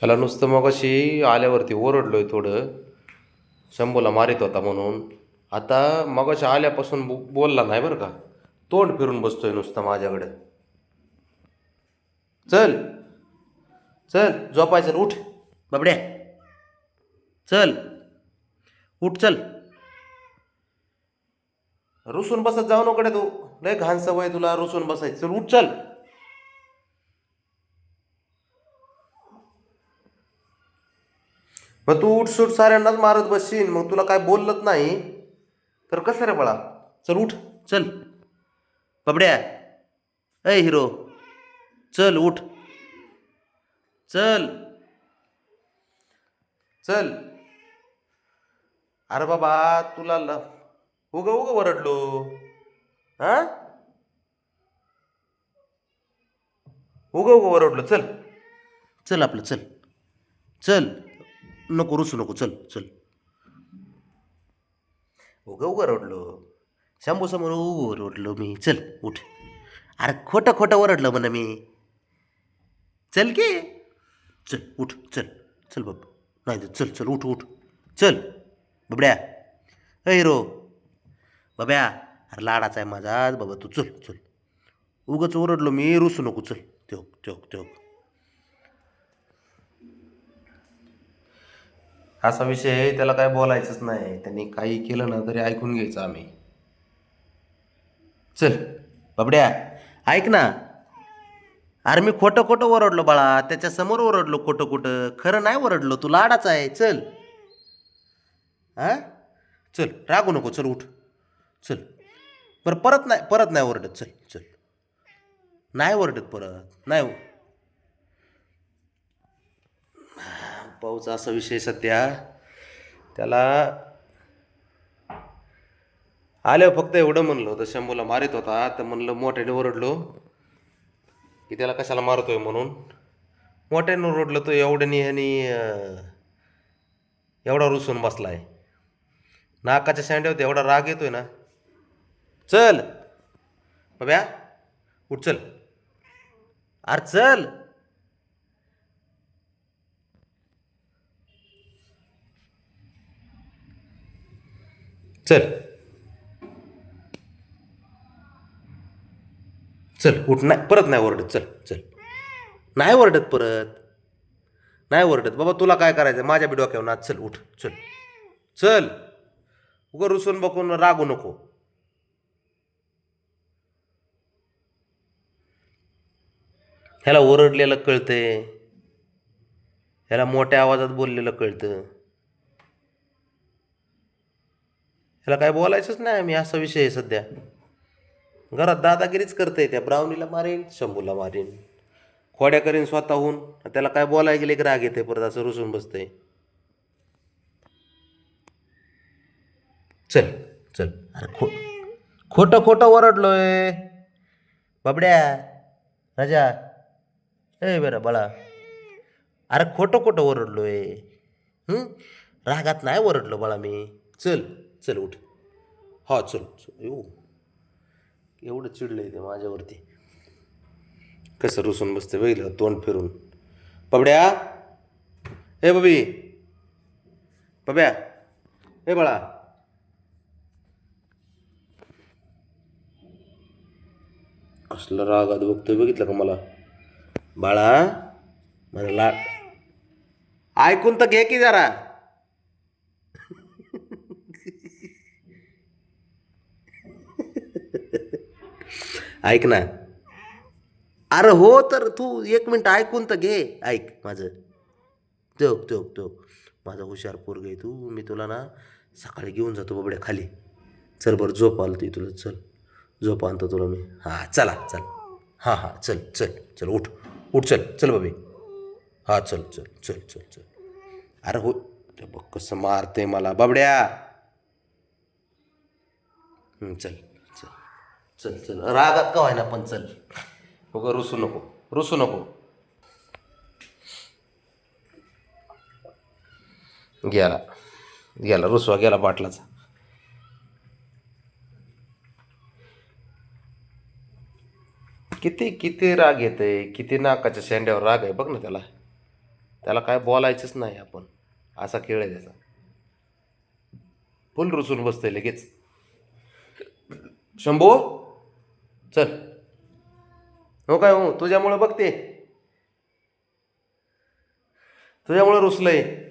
त्याला नुसतं मग अशी आल्यावरती आहे थोडं. शंभूला मारित होता म्हणून. आता मगाशी आल्यापासून बो बोलला नाही बरं का. तोंड फिरून बसतोय नुसतं माझ्याकडे. चल. चल झोपायचं उठ. बाबड्या. चल. उठ चल. रुसून बसत जाऊ नकडे तू. लय घाण सवय तुला रुसून बसायचं. चल उठ चल. मग तू उठसूट साऱ्यांनाच मारत बसशील. मग तुला काय बोललत नाही. तर कसं रे बाळा? चल उठ. चल. बबड्या अय हिरो. चल उठ. चल. चल. अरे बाबा तुला ल उग उग वरडलो. हा? उग उग वरडलो. चल. चल आपलं चल. चल. नको रुसू नको चल चल. उगं उगं रडलो. शंभू समोर उगं रडलो मी. चल उठ. अरे खोटं खोटं ओरडलं म्हणा मी. चल की. चल उठ चल चल बाब. नाही तर चल चल उठ उठ. चल बबड्या. अ हिरो. बाब्या अरे लाडाचा आहे माझा. बाबा तू चल चल. उगंच ओरडलो मी रुसू नको चल. तेव तेव तेव असा विषय आहे, त्याला काय बोलायचंच नाही. त्यांनी काही केलं ना तरी ऐकून घ्यायचं आम्ही. चल बाबड्या ऐक ना. अरे मी खोटं खोटं ओरडलो बाळा त्याच्यासमोर ओरडलो खोटं खोटं. खरं नाही ओरडलो तू लाडाच आहे. चल. हा चल रागू नको चल उठ. चल. बरं परत नाही परत नाही ओरडत. चल चल. नाही ओरडत परत नाही पाऊचा असा विषय सध्या. त्याला आल्यावर फक्त एवढं म्हणलं होतं शंभूला मारित होता तर म्हणलं मोठ्याने ओरडलो. की त्याला कशाला मारतोय म्हणून? मोठ्याने ओरडलं तो एवढ्याने आणि एवढा रुसून बसलाय. नाकाच्या शेंड्यावर एवढा राग येतोय ना. चल. बब्या उठ चल. अरे चल. चल. चल उठ. नाही परत नाही ओरडत. चल चल. नाही ओरडत परत. नाही ओरडत. बाबा तुला काय करायचं माझ्या बी डोक्यावर ना चल उठ. चल. चल. उगं रुसून बघून रागू नको. ह्याला ओरडलेलं कळतंय. ह्याला मोठ्या आवाजात बोललेलं कळतं. ह्याला काय बोलायचंच नाही मी असा विषय आहे सध्या. घरात दादागिरीच करतंय त्या ब्रावणीला मारेन शंभूला मारेन. खोड्या करीन स्वतःहून त्याला काय बोलायला गेले की राग येते परत असं रुसून बसतंय. चल चल. अरे खो खोटं खोटं ओरडलोय. बाबड्या राजा. ए बरं बाळा. अरे खोटं खोटं ओरडलोय. रागात नाही ओरडलो बाळा मी. चल. चल उठ. हा चल येऊ एवढं चिडलंय ते माझ्यावरती. कसं रुसून बसते बघितलं तोंड फिरून. पबड्या. ए बबी. पब्या. ए बाळा. कसलं रागात बघतोय बघितलं का मला? बाळा मला ला ऐकून तर घे की जरा. ऐक ना. अरे हो तर तू एक मिनिट ऐकून तर घे. ऐक माझं. तो तो तो माझा हुशार पोरग आहे तू. मी तुला ना सकाळी घेऊन जातो बाबड्या खाली. चल बरं झोप आलं ती तुला. चल. झोप आणतो तुला मी. हां चला चल. हां हां चल चल चल उठ. उठ चल चल बाबी. हां चल चल चल चल चल. अरे हो ते बघ कसं मारते मला. बाबड्या. चल चल. चल चल. रागात का व्हायना पण चल. हो उगं रुसू नको. रुसू नको. गेला. गेला रुसवा गेला बाटलाचा. किती किती राग येते किती नाकाच्या शेंड्यावर राग आहे बघ ना त्याला. त्याला काय बोलायचंच नाही आपण. असा खेळ आहे त्याचा. फुल रुसून बसतंय लगेच. शंभू? चल. हो काय हो तुझ्यामुळं बघते. तुझ्यामुळं रुसलंय.